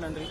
நன்றி.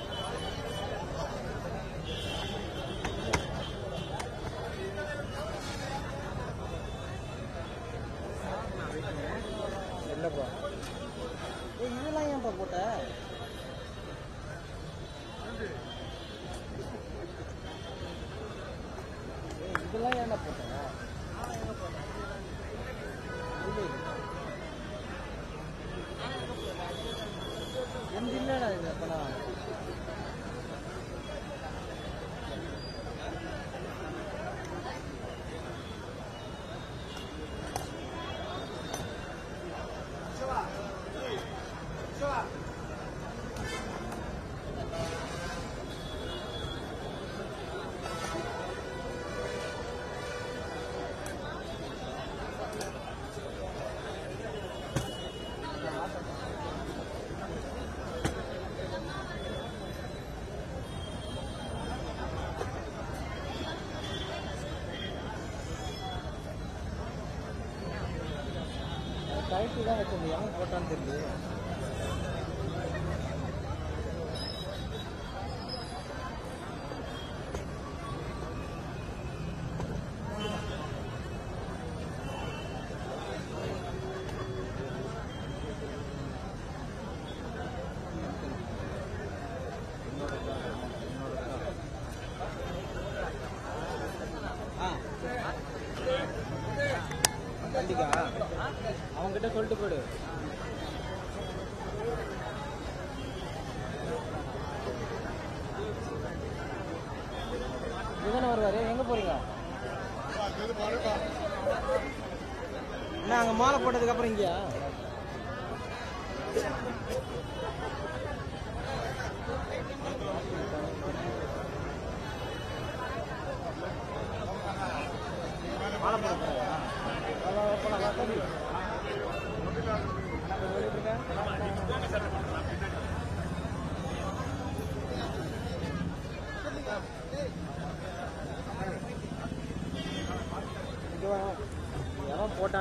தான் வைக்க முடியாமல் போட்டான்னு தெரியுது. அவங்க கிட்ட சொல்லிட்டு போயிடு. இதுதானே வருவாரு? எங்க போறீங்க? என்ன அங்க மாலை போட்டதுக்கு அப்புறம் இங்கயா? மாலை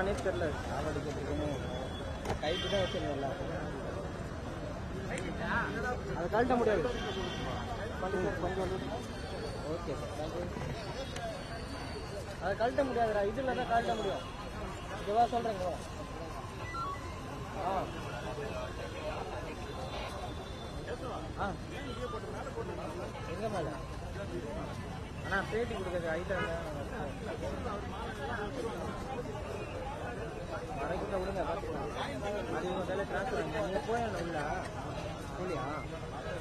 எவன் போட்டானே தெரியல. சாவடிக்கிறதுக்குன்னு கைக்கு தான் வச்சிருந்தோம்ல அதை கழட்ட முடியாது. ஓகே. சார் அதை கழட்ட முடியாதுடா. இதில் தான் கழட்ட முடியும். இதுவா சொல்கிறேங்க ஆ. ஆ. எங்கே மேலே? ஆனால் பேட்டி கொடுக்கறது ஐட்டம் வரைக்கிட்ட விடுங்க அது இவங்க வேலை காசு நீங்கள் போய் உள்ள இல்லையா?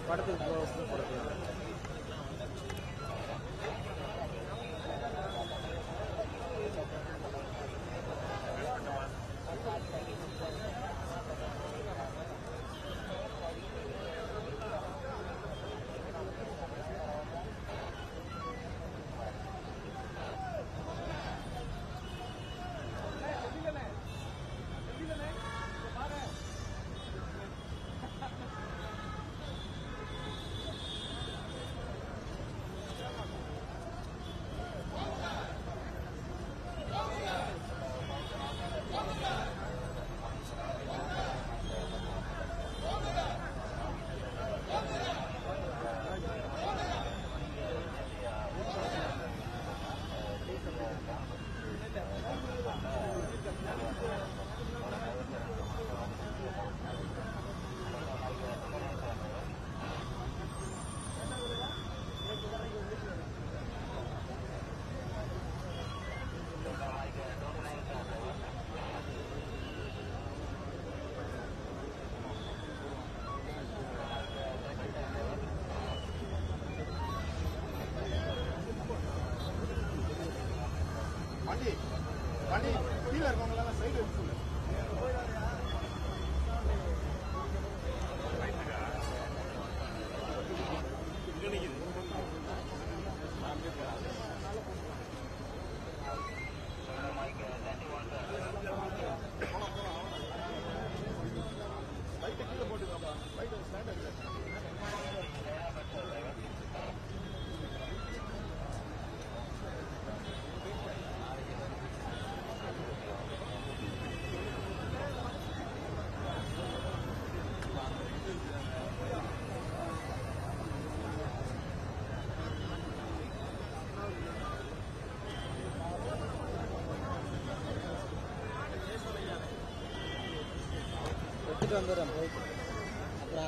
படத்துக்கு போகிறது எடுத்துட்டு வந்துடுறேன் போயிட்டு அப்புறம்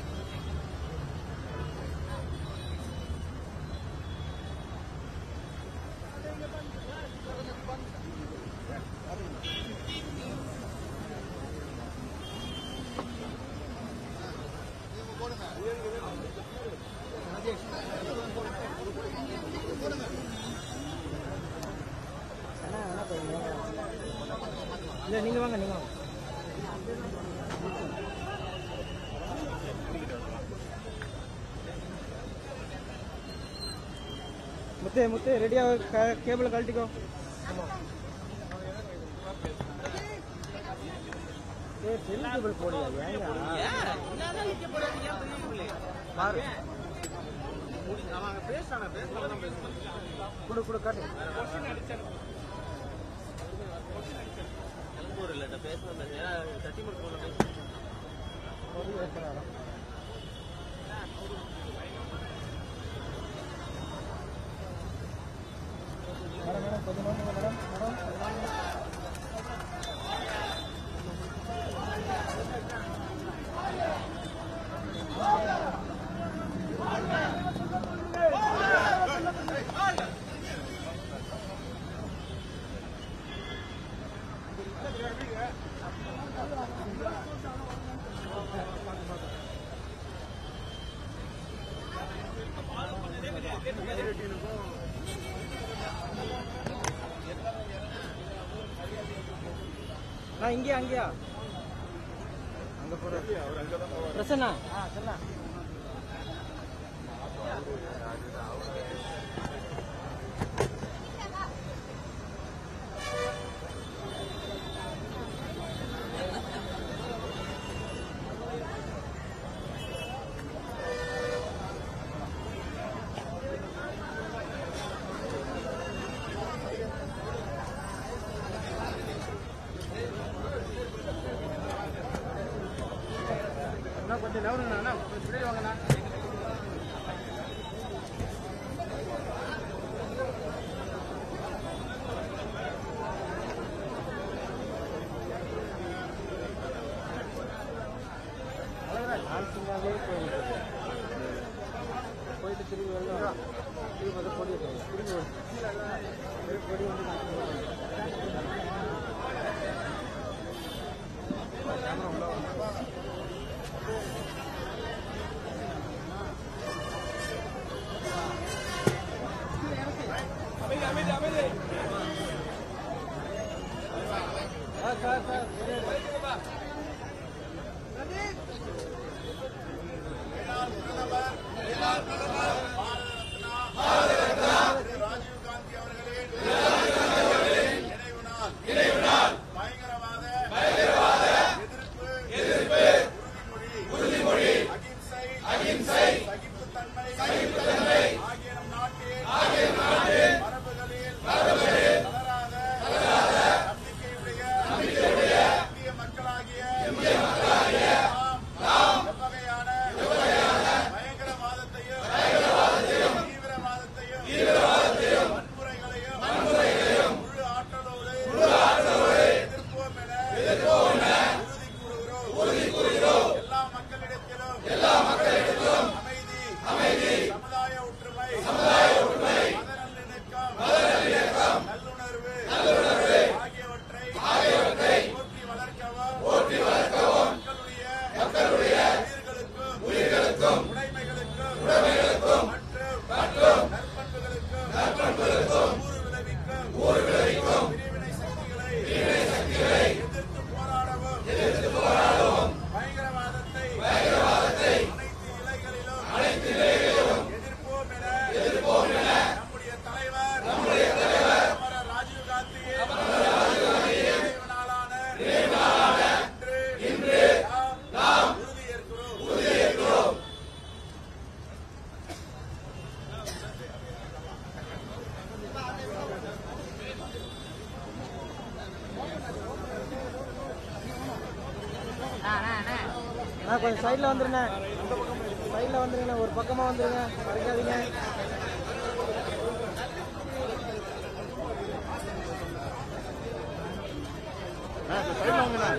முத்து முத்து ரெடியாக கேபிளை கழட்டிக்கோ. போடுயா ஏங்க பாரு. கொடு கொடு காட்டு. மேடம் நான் இங்கேயா அங்கேயா அங்க போறேன் பிரசன்னா? ஆ சொன்னா கொஞ்சம் நவருங்க கொஞ்சம் பின்னாடி வாங்கண்ணா போயிட்டு திரும்பி வரலாம். திரும்பி வந்து கொடி திரும்பி வந்து திரும்பி கொடி வந்து கொஞ்சம் சைடில் வந்துருங்க. சைடில் வந்துருங்க ஒரு பக்கமாக வந்துருங்க. மறைக்காதீங்க. சைடில் அக்கா,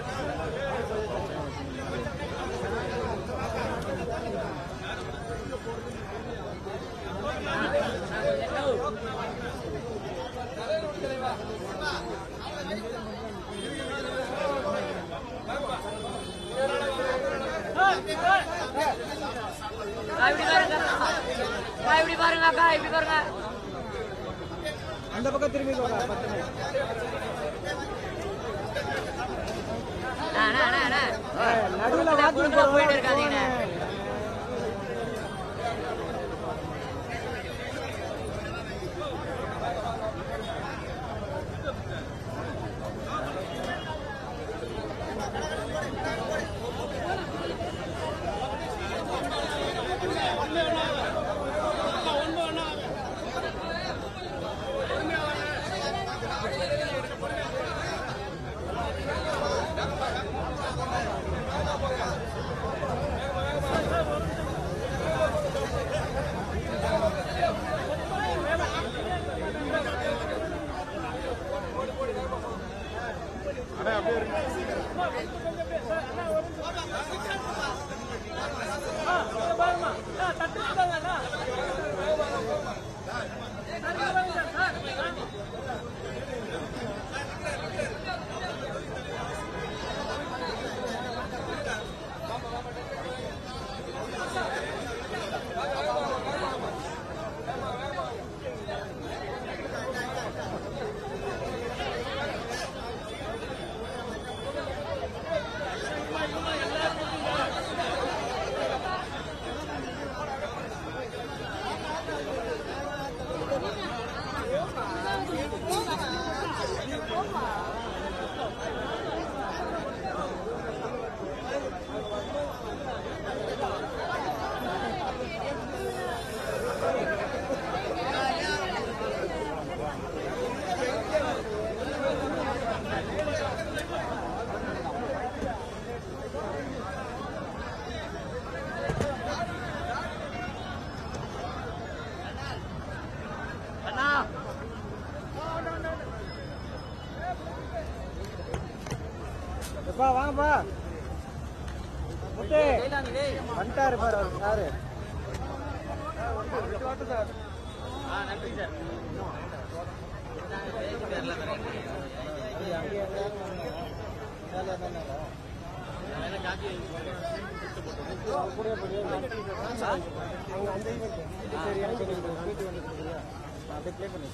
இப்படி பாருங்க. அந்த பக்கம் திரும்பி நடுவுல போயிட்டு இருக்காதீங்கண்ணே. எப்பா வாங்கப்பா முட்டே வந்துட்டாரு பாரு அவர் சாரு. சரி எனக்கு வீட்டு வந்து அப்படியே ப்ளே பண்ணி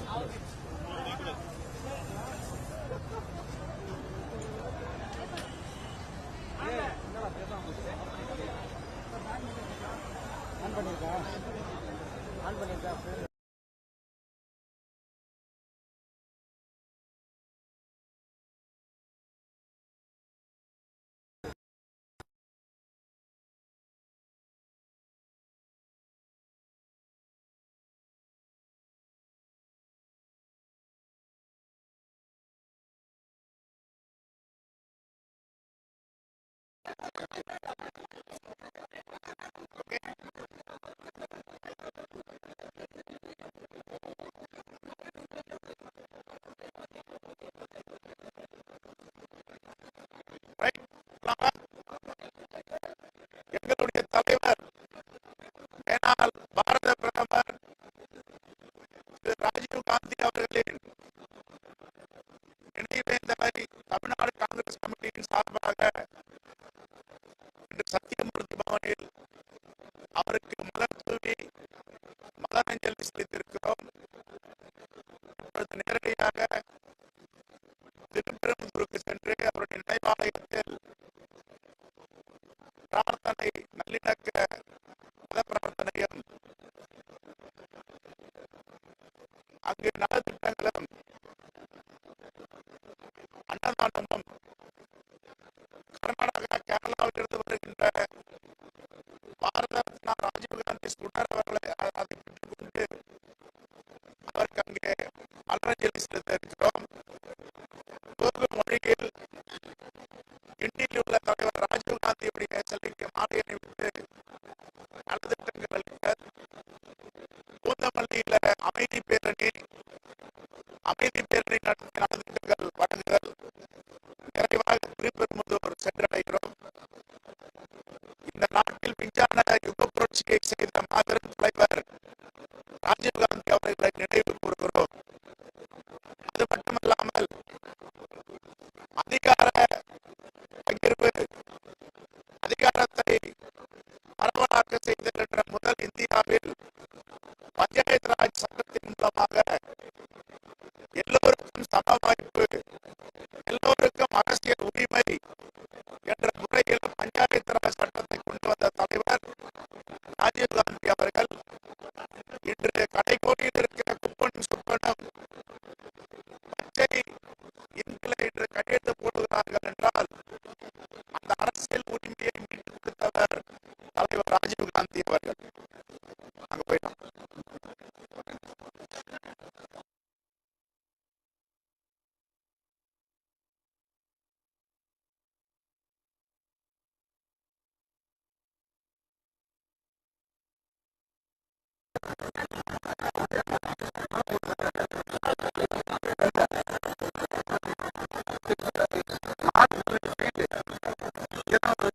ஆன் பண்ணியிருக்கா ஆன் பண்ணியிருக்கா ¿Ok? Thank you. அதை உள்ள தலைவர் ராஜீவ்காந்தியுடைய சிலைக்கு மாலை அணிவித்து அமைதி பேரணி அமைதி பேரணி நடத்தினார் get out of